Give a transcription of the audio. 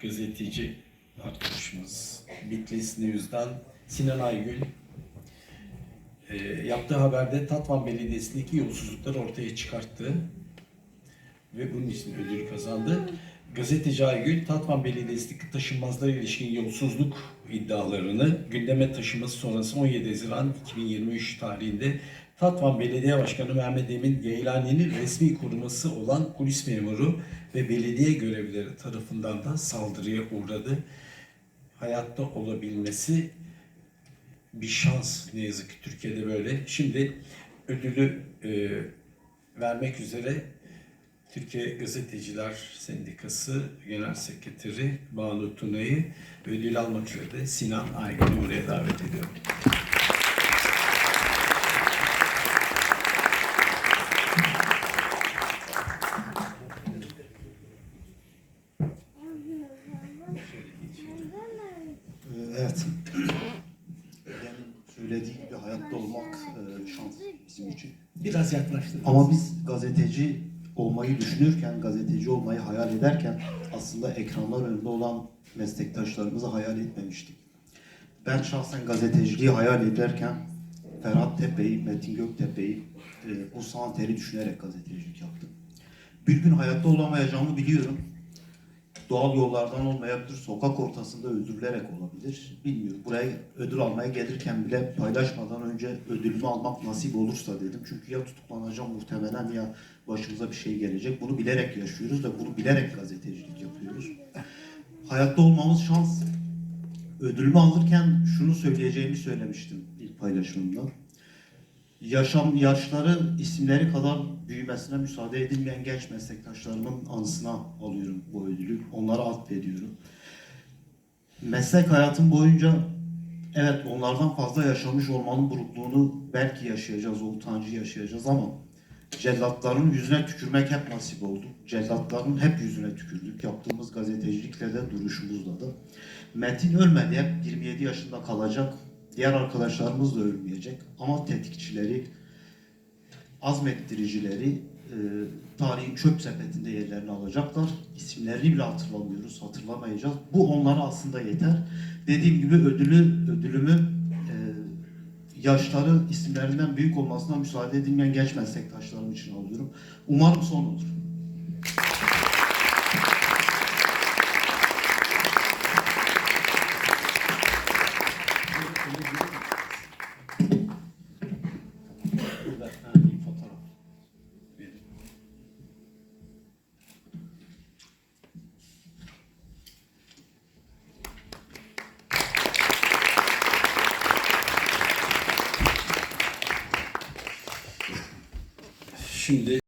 gazeteci arkadaşımız Bitlis News'dan Sinan Aygül e, yaptığı haberde Tatvan Belediyesi'ndeki yolsuzlukları ortaya çıkarttı ve bunun için ödül kazandı. Gazeteci Aygül, Tatvan Belediyesi'ndeki taşınmazlara ilişkin yolsuzluk iddialarını gündeme taşıması sonrası 17 Haziran 2023 tarihinde Tatvan Belediye Başkanı Mehmet Emin Geylani'nin resmi koruması olan polis memuru ve belediye görevlileri tarafından da saldırıya uğradı. Hayatta olabilmesi bir şans ne yazık ki Türkiye'de böyle. Şimdi ödülü e, vermek üzere Türkiye Gazeteciler Sendikası Genel Sekreteri Banu Tuna'yı ödül almak üzere de Sinan Aygün'ü oraya davet ediyorum. Evet. Söylediği gibi hayatta olmak e, şans bizim için. Biraz yaklaştı. Ama biz gazeteci olmayı düşünürken, gazeteci olmayı hayal ederken aslında ekranlar önünde olan meslektaşlarımızı hayal etmemiştik. Ben şahsen gazeteciliği hayal ederken Ferhat Tepe'yi, Metin Göktepe'yi, e, o Santer'i düşünerek gazetecilik yaptım. Bir gün hayatta olamayacağımı biliyorum. Doğal yollardan olmayabilir, sokak ortasında öldürülerek olabilir. Bilmiyorum. Buraya ödül almaya gelirken bile paylaşmadan önce ödülümü almak nasip olursa dedim. Çünkü ya tutuklanacağım muhtemelen ya başımıza bir şey gelecek. Bunu bilerek yaşıyoruz ve bunu bilerek gazetecilik yapıyoruz. Hayatta olmamız şans. Ödülümü alırken şunu söyleyeceğimi söylemiştim ilk paylaşımımda. Yaşam yaşları isimleri kadar büyümesine müsaade edilmeyen genç meslektaşlarımın anısına alıyorum bu. Onlara atfediyorum. Meslek hayatım boyunca evet onlardan fazla yaşamış olmanın burukluğunu belki yaşayacağız, o utancı yaşayacağız ama cellatların yüzüne tükürmek hep nasip oldu. Cellatların hep yüzüne tükürdük. Yaptığımız gazetecilikle de duruşumuzla da. Metin ölmedi hep 27 yaşında kalacak. Diğer arkadaşlarımız da ölmeyecek. Ama tetikçileri, azmettiricileri e, tarihin çöp sepetinde yerlerini alacaklar. İsimlerini bile hatırlamıyoruz, hatırlamayacağız. Bu onlara aslında yeter. Dediğim gibi ödülü, ödülümü e, yaşları isimlerinden büyük olmasına müsaade edilmeyen genç meslektaşlarım için alıyorum. Umarım son olur. Şimdi